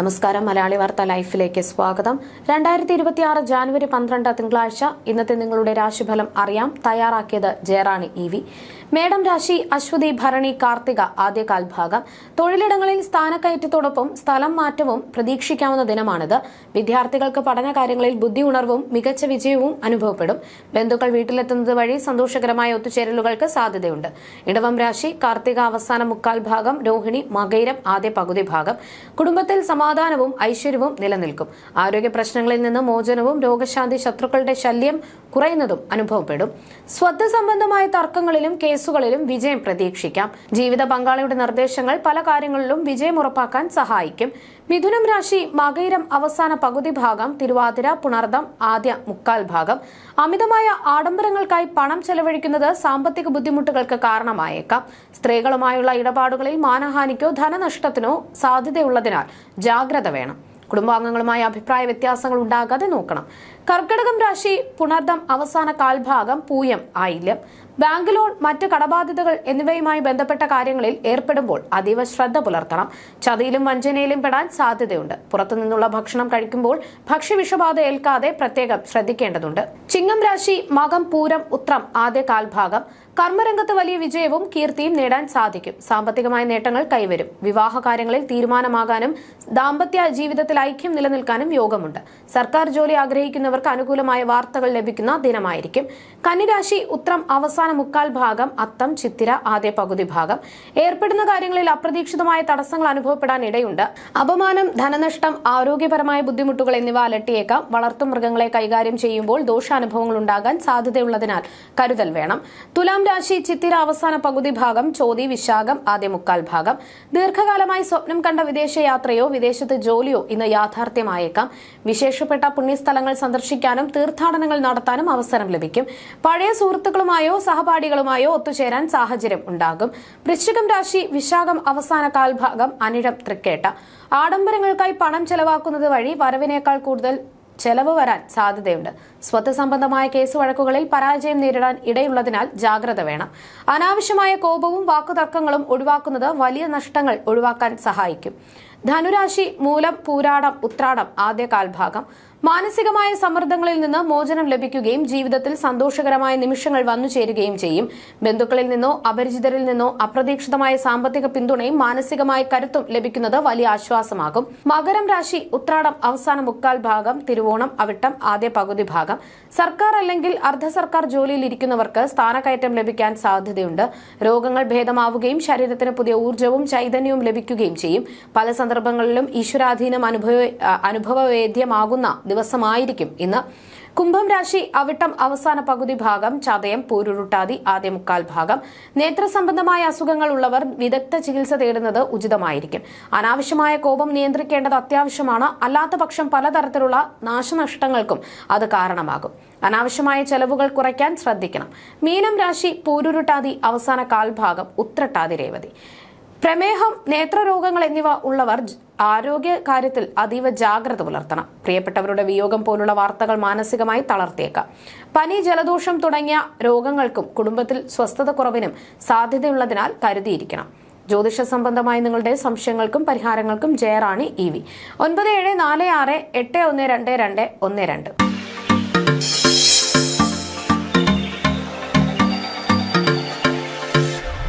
നമസ്കാരം. മലയാളി വാർത്ത ലൈഫിലേക്ക് സ്വാഗതം. രണ്ടായിരത്തി ഇരുപത്തി ആറ് ജാനുവരി പന്ത്രണ്ട് തിങ്കളാഴ്ച ഇന്നത്തെ നിങ്ങളുടെ രാശിഫലം അറിയാം. തയ്യാറാക്കിയത് ജയറാണി ഇ മേടം രാശി അശ്വതി ഭരണി കാർത്തിക ആദ്യകാൽ ഭാഗം. തൊഴിലിടങ്ങളിൽ സ്ഥാനക്കയറ്റത്തോടൊപ്പം സ്ഥലം മാറ്റവും പ്രതീക്ഷിക്കാവുന്ന ദിനമാണിത്. വിദ്യാർത്ഥികൾക്ക് പഠനകാര്യങ്ങളിൽ ബുദ്ധി ഉണർവും മികച്ച വിജയവും അനുഭവപ്പെടും. ബന്ധുക്കൾ വീട്ടിലെത്തുന്നത് വഴി സന്തോഷകരമായ ഒത്തുചേരലുകൾക്ക് സാധ്യതയുണ്ട്. ഇടവം രാശി കാർത്തിക അവസാന മുക്കാൽ ഭാഗം രോഹിണി മകൈരം ആദ്യ പകുതി ഭാഗം. കുടുംബത്തിൽ സമാധാനവും ഐശ്വര്യവും നിലനിൽക്കും. ആരോഗ്യ പ്രശ്നങ്ങളിൽ നിന്ന് മോചനവും രോഗശാന്തി ശത്രുക്കളുടെ ശല്യം കുറയുന്നതും അനുഭവപ്പെടും. സ്വത്ത് സംബന്ധമായ തർക്കങ്ങളിലും കേസുകളിലും വിജയം പ്രതീക്ഷിക്കാം. ജീവിത പങ്കാളിയുടെ നിർദ്ദേശങ്ങൾ പല കാര്യങ്ങളിലും വിജയം ഉറപ്പാക്കാൻ സഹായിക്കും. മിഥുനം രാശി മകയിരം അവസാന പകുതി ഭാഗം തിരുവാതിര പുണർദം ആദ്യ മുക്കാൽ ഭാഗം. അമിതമായ ആഡംബരങ്ങൾക്കായി പണം ചെലവഴിക്കുന്നത് സാമ്പത്തിക ബുദ്ധിമുട്ടുകൾക്ക് കാരണമായേക്കാം. സ്ത്രീകളുമായുള്ള ഇടപാടുകളിൽ മാനഹാനിക്കോ ധനനഷ്ടത്തിനോ സാധ്യതയുള്ളതിനാൽ ജാഗ്രത വേണം. കുടുംബാംഗങ്ങളുമായി അഭിപ്രായ വ്യത്യാസങ്ങൾ ഉണ്ടാകാതെ നോക്കണം. കർക്കിടകം രാശി പുണർദം അവസാന കാൽഭാഗം പൂയം ആയില്യം. ബാങ്ക് ലോൺ മറ്റ് കടബാധ്യതകൾ എന്നിവയുമായി ബന്ധപ്പെട്ട കാര്യങ്ങളിൽ ഏർപ്പെടുമ്പോൾ അതീവ ശ്രദ്ധ പുലർത്തണം. ചതിയിലും വഞ്ചനയിലും പെടാൻ സാധ്യതയുണ്ട്. പുറത്തുനിന്നുള്ള ഭക്ഷണം കഴിക്കുമ്പോൾ ഭക്ഷ്യവിഷബാധ ഏൽക്കാതെ പ്രത്യേകം ശ്രദ്ധിക്കേണ്ടതുണ്ട്. ചിങ്ങം രാശി മകം പൂരം ഉത്രം ആദ്യ കാൽഭാഗം. കർമ്മരംഗത്ത് വലിയ വിജയവും കീർത്തിയും നേടാൻ സാധിക്കും. സാമ്പത്തികമായ നേട്ടങ്ങൾ കൈവരും. വിവാഹ കാര്യങ്ങളിൽ തീരുമാനമാകാനും ദാമ്പത്യ ജീവിതത്തിൽ ഐക്യം നിലനിൽക്കാനും യോഗമുണ്ട്. സർക്കാർ ജോലി ആഗ്രഹിക്കുന്നവർക്ക് അനുകൂലമായ വാർത്തകൾ ലഭിക്കുന്ന ദിനമായിരിക്കും. കന്നിരാശി ഉത്രം അവസാന മുക്കാൽ ഭാഗം അത്തം ചിത്തിര ആദ്യ പകുതി ഭാഗം. ഏർപ്പെടുന്ന കാര്യങ്ങളിൽ അപ്രതീക്ഷിതമായ തടസ്സങ്ങൾ അനുഭവപ്പെടാൻ ഇടയുണ്ട്. അപമാനം ധനനഷ്ടം ആരോഗ്യപരമായ ബുദ്ധിമുട്ടുകൾ എന്നിവ അലട്ടിയേക്കാം. വളർത്തുമൃഗങ്ങളെ കൈകാര്യം ചെയ്യുമ്പോൾ ദോഷാനുഭവങ്ങൾ ഉണ്ടാകാൻ സാധ്യതയുള്ളതിനാൽ കരുതൽ വേണം. തുലാം രാശി ചിത്തിര അവസാന പകുതി ഭാഗം ചോതി വിശാഖം ആദ്യ മുക്കാൽ ഭാഗം. ദീർഘകാലമായി സ്വപ്നം കണ്ട വിദേശ യാത്രയോ വിദേശത്ത് ജോലിയോ ഇന്ന് യാഥാർത്ഥ്യമായേക്കാം. വിശേഷപ്പെട്ട പുണ്യസ്ഥലങ്ങൾ സന്ദർശിക്കാനും തീർത്ഥാടനങ്ങൾ നടത്താനും അവസരം ലഭിക്കും. പഴയ സുഹൃത്തുക്കളുമായോ സഹപാഠികളുമായോ ഒത്തുചേരാൻ സാഹചര്യം ഉണ്ടാകും. വൃശ്ചികം രാശി വിശാഖം അവസാന കാൽഭാഗം അനിഴം തൃക്കേട്ട. ആഡംബരങ്ങൾക്കായി പണം ചെലവാക്കുന്നത് വഴി വരവിനേക്കാൾ കൂടുതൽ ചെലവ് വരാൻ സാധ്യതയുണ്ട്. സ്വത്ത് സംബന്ധമായ കേസ് വഴക്കുകളിൽ പരാജയം നേരിടാൻ ഇടയുള്ളതിനാൽ ജാഗ്രത വേണം. അനാവശ്യമായ കോപവും വാക്കുതർക്കങ്ങളും ഒഴിവാക്കുന്നത് വലിയ നഷ്ടങ്ങൾ ഒഴിവാക്കാൻ സഹായിക്കും. ധനുരാശി മൂലം പൂരാടം ഉത്രാടം ആദ്യ കാൽഭാഗം മാനസികമായ സമ്മർദ്ദങ്ങളിൽ നിന്ന് മോചനം ലഭിക്കുകയും ജീവിതത്തിൽ സന്തോഷകരമായ നിമിഷങ്ങൾ വന്നു ചേരുകയും ചെയ്യും. ബന്ധുക്കളിൽ നിന്നോ അപരിചിതരിൽ നിന്നോ അപ്രതീക്ഷിതമായ സാമ്പത്തിക പിന്തുണയും മാനസികമായ കരുത്തും ലഭിക്കുന്നത് വലിയ ആശ്വാസമാകും. മകരം രാശി ഉത്രാടം അവസാന മുക്കാൽ ഭാഗം തിരുവോണം അവിട്ടം ആദ്യ പകുതി ഭാഗം. സർക്കാർ അല്ലെങ്കിൽ അർദ്ധ സർക്കാർ ജോലിയിൽ ഇരിക്കുന്നവർക്ക് സ്ഥാനക്കയറ്റം ലഭിക്കാൻ സാധ്യതയുണ്ട്. രോഗങ്ങൾ ഭേദമാവുകയും ശരീരത്തിന് പുതിയ ഊർജവും ചൈതന്യവും ലഭിക്കുകയും ചെയ്യും. പല സന്ദർഭങ്ങളിലും ഈശ്വരാധീനം അനുഭവ അനുഭവവേദ്യമാകുന്ന ദിവസമായിരിക്കും ഇന്ന്. കുംഭം രാശി അവിട്ടം അവസാന പകുതി ഭാഗം ചതയം പൂരുരുട്ടാതി ആദ്യ മുക്കാൽ ഭാഗം. നേത്ര സംബന്ധമായ അസുഖങ്ങൾ ഉള്ളവർ വിദഗ്ധ ചികിത്സ തേടുന്നത് ഉചിതമായിരിക്കും. അനാവശ്യമായ കോപം നിയന്ത്രിക്കേണ്ടത് അത്യാവശ്യമാണ്. അല്ലാത്ത പക്ഷം പലതരത്തിലുള്ള നാശനഷ്ടങ്ങൾക്കും അത് കാരണമാകും. അനാവശ്യമായ ചെലവുകൾ കുറയ്ക്കാൻ ശ്രദ്ധിക്കണം. മീനം രാശി പൂരുരുട്ടാതി അവസാന കാൽഭാഗം ഉത്രട്ടാതി രേവതി. പ്രമേഹം നേത്രരോഗങ്ങൾ എന്നിവ ഉള്ളവർ ആരോഗ്യ കാര്യത്തിൽ അതീവ ജാഗ്രത പുലർത്തണം. പ്രിയപ്പെട്ടവരുടെ വിയോഗം പോലുള്ള വാർത്തകൾ മാനസികമായി തളർത്തിയേക്കാം പനി ജലദോഷം തുടങ്ങിയ രോഗങ്ങൾക്കും കുടുംബത്തിൽ സ്വസ്ഥത കുറവിനും സാധ്യതയുള്ളതിനാൽ കരുതിയിരിക്കണം. ജ്യോതിഷ സംബന്ധമായ നിങ്ങളുടെ സംശയങ്ങൾക്കും പരിഹാരങ്ങൾക്കും ജയറാണി ഇ വി. ഒൻപത് ഏഴ് നാല് ആറ് എട്ട് ഒന്ന് രണ്ട് രണ്ട് ഒന്ന് രണ്ട്.